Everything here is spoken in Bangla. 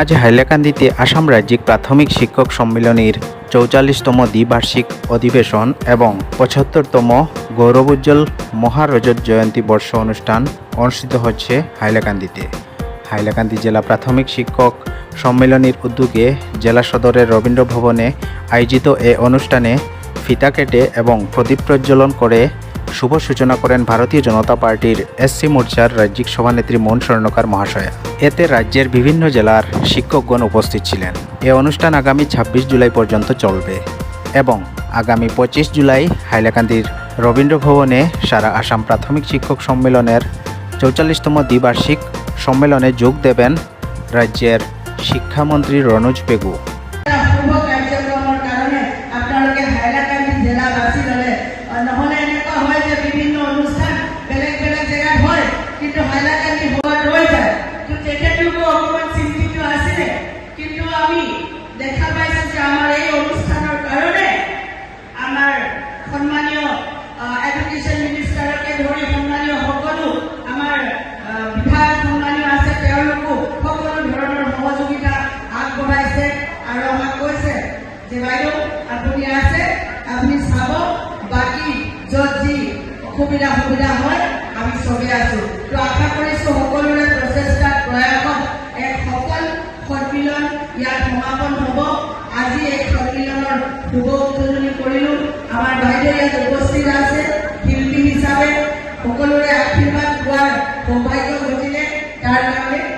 আজ হাইলাকান্দিতে আসাম রাজ্যিক প্রাথমিক শিক্ষক সম্মিলনীর চৌচল্লিশতম দ্বিবার্ষিক অধিবেশন এবং পঁচাত্তরতম গৌরবোজ্জ্বল মহারজত জয়ন্তী বর্ষ অনুষ্ঠান অনুষ্ঠিত হচ্ছে হাইলাকান্দিতে। হাইলাকান্দি জেলা প্রাথমিক শিক্ষক সম্মেলনীর উদ্যোগে জেলা সদরের রবীন্দ্র ভবনে আয়োজিত এ অনুষ্ঠানে ফিতা কেটে এবং প্রদীপ প্রজ্বলন করে শুভ সূচনা করেন ভারতীয় জনতা পার্টির এসসি মোর্চার রাজ্যিক সভানেত্রী মন স্বর্ণকার মহাশয়া। এতে রাজ্যের বিভিন্ন জেলার শিক্ষকগণ উপস্থিত ছিলেন। এ অনুষ্ঠান আগামী ছাব্বিশ জুলাই পর্যন্ত চলবে এবং আগামী পঁচিশ জুলাই হাইলাকান্দির রবীন্দ্র ভবনে সারা আসাম প্রাথমিক শিক্ষক সম্মেলনের চৌচল্লিশতম দ্বিবার্ষিক সম্মেলনে যোগ দেবেন রাজ্যের শিক্ষামন্ত্রী রনোজ পেগু। নহ'লে ৰৈ যায় চিন্তিত আছিলে, কিন্তু আমি দেখা পাইছোঁ যে আমাৰ এই অনুষ্ঠানৰ কাৰণে আমাৰ সন্মানীয় এডুকেশ্যন মিনিষ্টাৰকে ধৰি সন্মানীয় সকলো বিধায়ক সন্মানীয় আছে, তেওঁলোকো সকলো ধৰণৰ সহযোগিতা আগবঢ়াইছে আৰু আমাক কৈছে যে, বাইদেউ, আপুনি আছে, আপুনি চাব, বাকী য'ত যি অসুবিধা সুবিধা হয়, আমি চবেই আছো। তো আশা কৰিছো সকলোৰে ইয়াত সমাপন হ'ব। আজি এই সন্মিলনৰ শুভ উদ্বোধনী কৰিলোঁ। আমাৰ বাইদেউ ইয়াত উপস্থিত আছে, শিল্পী হিচাপে। সকলোৰে আশীৰ্বাদ পোৱাৰ সৌভাগ্য ঘটিলে। তাৰ কাৰণে